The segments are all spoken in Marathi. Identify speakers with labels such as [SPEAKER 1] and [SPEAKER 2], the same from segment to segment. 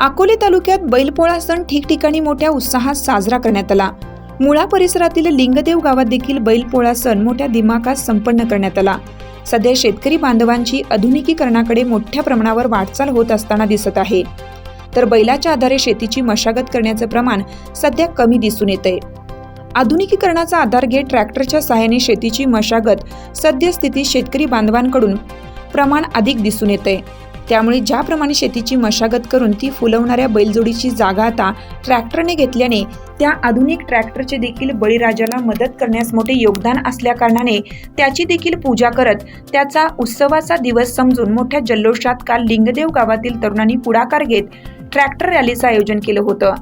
[SPEAKER 1] अकोले तालुक्यात बैलपोळा सण ठिकठिकाणी मोठ्या उत्साहात साजरा करण्यात आला. मुळा परिसरातील लिंगदेव गावात देखील बैलपोळा सण मोठ्या दिमाखात संपन्न करण्यात आला. सध्या शेतकरी बांधवांची आधुनिकीकरणाकडे मोठ्या प्रमाणावर वाटचाल होत असताना दिसत आहे. तर बैलाच्या आधारे शेतीची मशागत करण्याचं प्रमाण सध्या कमी दिसून येतंय. आधुनिकीकरणाचा आधार घेत ट्रॅक्टरच्या सहाय्याने शेतीची मशागत सद्यस्थितीत शेतकरी बांधवांकडून प्रमाण अधिक दिसून येते त्यामुळे ज्याप्रमाणे शेतीची मशागत करून ती फुलवणाऱ्या बैलजोडीची जागा आता ट्रॅक्टरने घेतल्याने त्या आधुनिक ट्रॅक्टरचे देखील बळीराजाला मदत करण्यास मोठे योगदान असल्याकारणाने त्याची देखील पूजा करत त्याचा उत्सवाचा दिवस समजून मोठ्या जल्लोषात काल लिंगदेव गावातील तरुणांनी पुढाकार घेत ट्रॅक्टर रॅलीचं आयोजन केलं होतं.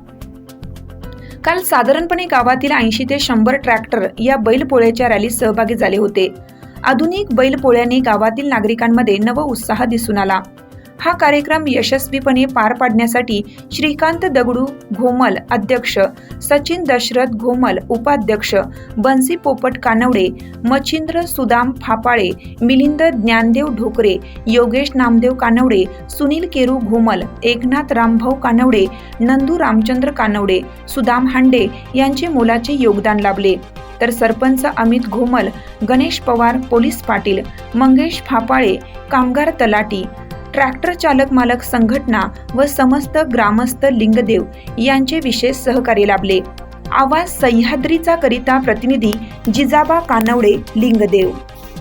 [SPEAKER 1] काल साधारणपणे गावातील ऐंशी ते शंभर ट्रॅक्टर या बैलपोळ्याच्या रॅलीत सहभागी झाले होते. आधुनिक बैलपोळ्याने गावातील नागरिकांमध्ये नव उत्साह दिसून आला. हा कार्यक्रम यशस्वीपणे पार पाडण्यासाठी श्रीकांत दगडू घोमल अध्यक्ष सचिन दशरथ घोमल उपाध्यक्ष बन्सी पोपट कानवडे मच्छिंद्र सुदाम फापाळे मिलिंद ज्ञानदेव ढोकरे योगेश नामदेव कानवडे सुनील केरू घोमल एकनाथ रामभाऊ कानवडे नंदू रामचंद्र कानवडे सुदाम हांडे यांचे मोलाचे योगदान लाभले. तर सरपंच अमित घोमल गणेश पवार पोलीस पाटील मंगेश फापाळे कामगार तलाटी ट्रॅक्टर चालक मालक संघटना व समस्त ग्रामस्थ लिंगदेव यांचे विशेष सहकार्य लाभले. आवाज सह्याद्रीचा करिता प्रतिनिधी जिजाबा कानवडे लिंगदेव.